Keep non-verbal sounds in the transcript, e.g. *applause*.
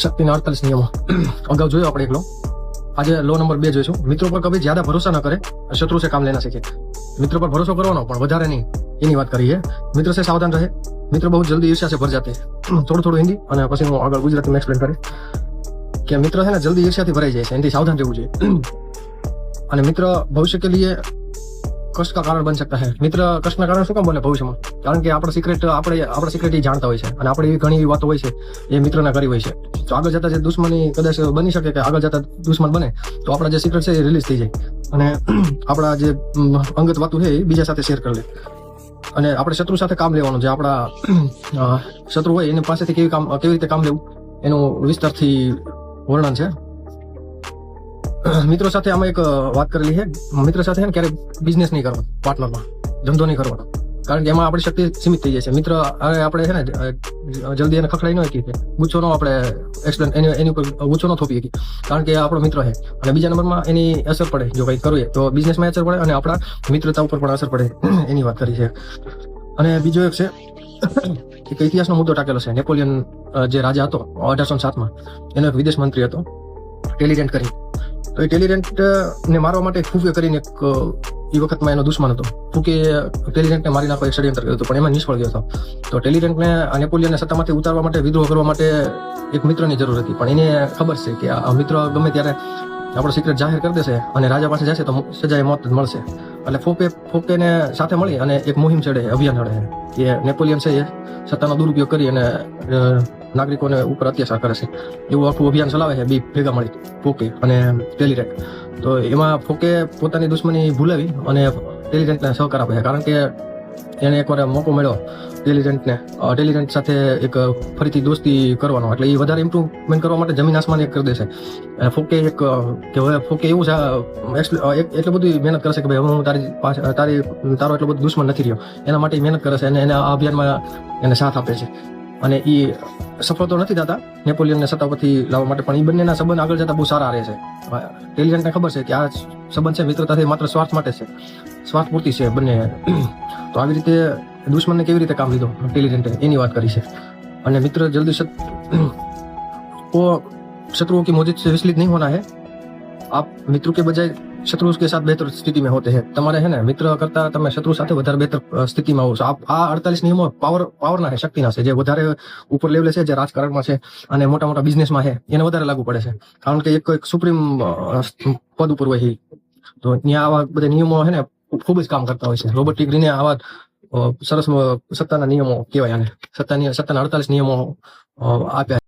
શક્તિના અડતાલીસ નિયમો. અગાઉ જોયો આપણે એકલો આજે લો નંબર બે જોઈશું. મિત્રો પર કભી જ્યાદા ભરોસા ન કરે, શત્રુ છે કામ લેના શીખે. મિત્રો પર ભરોસો કરવાનો પણ વધારે નહીં. એની વાત કરીએ. મિત્ર છે સાવધાન રહે. મિત્રો બહુ જલ્દી ઈર્ષ્યા છે ભર જાતે થોડું થોડું હિન્દી અને પછી હું આગળ ગુજરાતીમાં એક્સપ્લેન કરી કે મિત્ર છે ને જલ્દી ઈર્ષ્યાથી ભરાઈ જાય છે. એનાથી સાવધાન રહેવું જોઈએ. અને મિત્ર ભવિષ્ય કે લીએ કષ્ટ का કારણ બની શકતા હે? મિત્ર કષ્ટના કારણ શું કામ બને ભવિષ્યમાં? કારણ કે આપણો સિક્રેટ આપણે આપણા સિક્રેટ જાણતા હોય છે. અને આપણે એવી ઘણી એવી વાતો હોય છે, એ મિત્રના કરી હોય છે. તો આગળ જતા જે દુશ્મની કદાચ બની શકે કે આગળ જતા દુશ્મન બને, તો આપણા જે સિક્રેટ છે એ રિલીઝ થઈ જાય. અને *clears throat* આપણા જે અંગત વાતો છે એ બીજા સાથે શેર કરી લે. અને આપણે શત્રુ સાથે કામ લેવાનું જે આપણા શત્રુ હોય એની પાસેથી કેવી કામ કેવી રીતે કામ લેવું, એનું વિસ્તારથી વર્ણન છે. મિત્રો સાથે આમાં એક વાત કરેલી છે. મિત્ર સાથે ને ક્યારેક બિઝનેસ નહીં કરવાનો પાર્ટનરમાં ધંધો નહીં કરવાનો. કારણ કે એમાં આપણી શક્તિ સીમિત થઈ જાય છે. મિત્ર આપણે છે ને જલ્દી એને ખખડાઈ ન શકીએ. ગુચ્છો નો આપણે એક્સપ્લેન એની એની ઉપર ગુચ્છો ન થોપી શકીએ. કારણ કે આપણો મિત્ર છે. અને બીજા નંબરમાં એની અસર પડે, જો કંઈક કરીએ તો બિઝનેસમાં અસર પડે અને આપણા મિત્રતા ઉપર પણ અસર પડે. *clears throat* એની વાત કરી છે. અને બીજો એક છે, *clears throat* એક ઇતિહાસનો મુદ્દો ટાકેલો છે. નેપોલિયન જે રાજા હતો, અઢારસો સાતમાં, એનો એક વિદેશ મંત્રી હતો. ટેલિડેન્ટ કરી. તો એ ટેલિરેન્ટ ને મારવા માટે ફૂકે કરીને એક એ વખતમાં એનો દુશ્મન હતો. ફૂકે ટેલિરેન્ટને મારી નાખવા એક ષડયંત્ર કર્યું હતું, પણ એમાં નિષ્ફળ ગયો હતો. તો ટેલિરેન્ટને આ નેપોલિયનને સત્તામાંથી ઉતારવા માટે, વિદ્રોહ કરવા માટે એક મિત્રની જરૂર હતી. પણ એને ખબર છે કે આ મિત્ર ગમે ત્યારે આપણો સિક્રેટ જાહેર કરી દેશે અને રાજા પાસે જશે તો સજાએ મોત મળશે. એટલે ફોકે ફોકેને સાથે મળી અને એક મુહિમ ચડે અભિયાન ચડે એ નેપોલિયન છે, એ સત્તાનો દુરુપયોગ કરી અને નાગરિકોને ઉપર અત્યાચાર કરે છે. એવું આખું અભિયાન ચલાવે છે, બી ભેગા મળી ફોકે અને ટેલિરેક. તો એમાં ફોકે પોતાની દુશ્મની ભૂલાવી અને ટેલિરેન્ટને સહકાર આપે છે. કારણ કે એને એકવાર મોકો મળ્યો ટેલિજન્ટને ટેલિજન્ટ સાથે એક ફરીથી દોસ્તી કરવાનો. એટલે એ વધારે ઇમ્પ્રુવમેન્ટ કરવા માટે જમીન આસમાન એક કરી દેશે. અને ફોકે એક કે હવે ફોકે એવું છે એટલી બધી મહેનત કરશે કે ભાઈ હું તારી પાસે તારી, તારો એટલો બધો દુશ્મન નથી રહ્યો. એના માટે મહેનત કરે છે અને એને આ અભિયાનમાં એને સાથ આપે છે. અને એ સફળ તો નથી થતા. નેપોલિયનને સત્તા પરથી લાવવા માટે પણ એ બંનેના સંબંધ આગળ જતા બહુ સારા રહે છે. ટેલિજન્ટને ખબર છે કે આ સંબંધ છે મિત્રતાથી માત્ર સ્વાર્થ માટે છે. સ્વાર્થ પૂર્તિ છે બંને. તો આવી રીતે દુશ્મનને કેવી રીતે કામ લીધો? ટેલિજન્ટે એની વાત કરી છે. અને મિત્ર જલ્દી શત્રુ શત્રુઓ કે મોજિદ વિચલિત નહીં હોના હે આપ મિત્રો કે બજાય शत्रु के साथ बेहतर स्थिति में होते हैं તમારે है ને મિત્ર કરતા તમે શત્રુ સાથે વધારે બેહતર અ, સ્થિતિમાં હોવ છો આપ આ અડતાલીસ નિયમો પાવર પાવરના છે શક્તિના છે જે વધારે ઉપર લેવલે છે જે રાજકારણમાં છે અને મોટા મોટા બિઝનેસમાં છે એને વધારે લાગુ પડે છે કારણ કે એક એક સુપ્રીમ પદ ઉપર હોય એ. તો ત્યાં આવા બધા નિયમો છે ને ખૂબ જ કામ કરતા હોય છે રોબર્ટ ટિગ્રીને આવા અ, સરસ અ, સત્તાના નિયમો કહેવાય આને સત્તાની સત્તાના અડતાલીસ નિયમો અ, આપ્યા